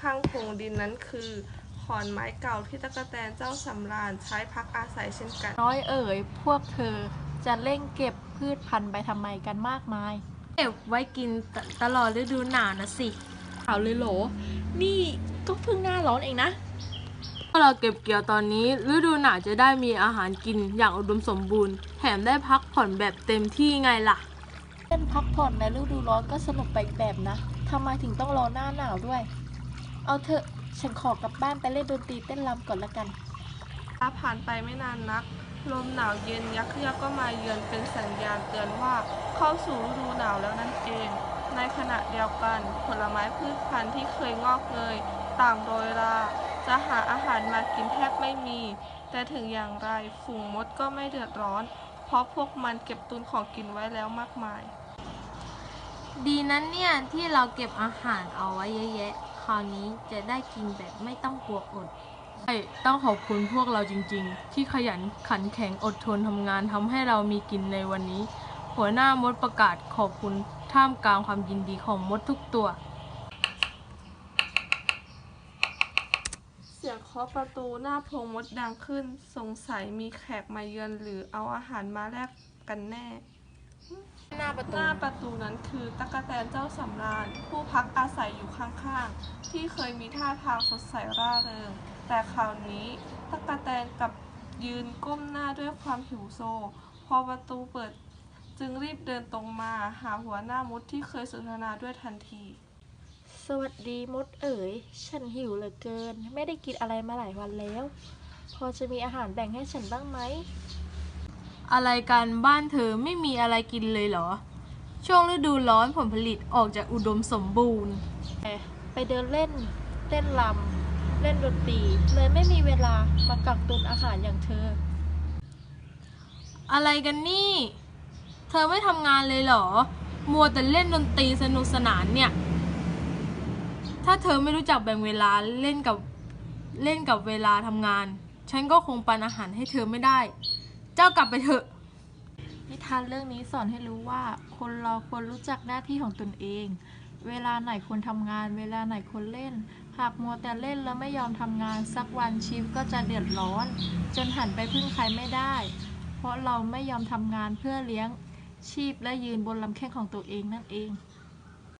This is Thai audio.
ข้างๆโพรงดินนั้นคือขอนไม้เก่าที่ตะกแตนเจ้าสำราญใช้พักอาศัยเช่นกัน น้อยเอ๋ยพวกเธอจะเร่งเก็บพืชพันธุ์ไปทำไมกันมากมาย เก็บไว้กินตตลอดฤดูหนาวนะสิเอาเลยโหล นี่ก็เพิ่งหน้าร้อนเองนะ ถ้าเราเก็บเกี่ยวตอนนี้ฤดูหนาวจะได้มีอาหารกินอย่างอุดมสมบูรณ์ แถมได้พักผ่อนแบบเต็มที่ไงล่ะเล่นพักผ่อนในฤดูร้อนก็สนุกไปอีกแบบนะทำไมถึงต้องรอหน้าหนาวด้วย เอาเถอะ ฉันขอกลับบ้านไปเล่นดนตรีเต้นรำก่อนละกันถ้าผ่านไปไม่นานนัก ลมหนาวเย็นยักษ์เยือกก็มาเยือนเป็นสัญญาณเตือนว่าเข้าสู่ฤดูหนาวแล้วนั่นเอง ในขณะเดียวกัน ผลไม้พืชพันธุ์ที่เคยงอกเงยต่างโรยรา จะหาอาหารมากินแทบไม่มี แต่ถึงอย่างไรฝูงมดก็ไม่เดือดร้อน เพราะพวกมันเก็บตุนของกินไว้แล้วมากมาย ดีนั้นเนี่ยที่เราเก็บอาหารเอาไว้เยอะแยะค ราวนี้จะได้กินแบบไม่ต้องกลัวอดใช่ต้องขอบคุณพวกเราจริงๆ ที่ขยันขันแข็งอดทนทำงานทำให้เรามีกินในวันนี้ หัวหน้ามดประกาศขอบคุณท่ามกลางความยินดีของมดทุกตัว เสียงเคาะประตูหน้าพงมดดังขึ้น สงสัยมีแขกมาเยือนหรือเอาอาหารมาแลกกันแน่ หน้าประตูน้าประตูนั้นคือตะกแตนเจ้าสำราญ ผู้พักอาศัยอยู่ข้างๆ ที่เคยมีท่าทางสดใสร่าเริง แต่คราวนี้ตะกแตนกับยืนก้มหน้าด้วยความหิวโซ พอประตูเปิดจึงรีบเดินตรงมาหาหัวหน้ามดที่เคยสนทนาด้วยทันที สวัสดีมดเอ๋ย ฉันหิวเหลือเกิน ไม่ได้กินอะไรมาหลายวันแล้ว พอจะมีอาหารแบ่งให้ฉันบ้างไหม อะไรกันบ้านเธอไม่มีอะไรกินเลยเหรอ ช่วงฤดูร้อนผลผลิตออกจากอุดมสมบูรณ์ ไปเดินเล่นเต้นรำเล่นดนตรีเลยไม่มีเวลามากักตุนอาหารอย่างเธอ อะไรกันนี่ เธอไม่ทำงานเลยเหรอ มัวแต่เล่นดนตรีสนุกสนานเนี่ย ถ้าเธอไม่รู้จักแบ่งเวลาเล่นกับเล่นกับเวลาทำงาน ฉันก็คงปันอาหารให้เธอไม่ได้ เจ้ากลับไปเถอะ นิทานเรื่องนี้สอนให้รู้ว่า คนเราควรรู้จักหน้าที่ของตนเอง เวลาไหนควรทำงาน เวลาไหนควรเล่น หากมัวแต่เล่นแล้วไม่ยอมทำงานสักวันชีวิตก็จะเดือดร้อน จนหันไปพึ่งใครไม่ได้ เพราะเราไม่ยอมทำงานเพื่อเลี้ยงชีพและยืนบนลำแข้งของตัวเองนั่นเอง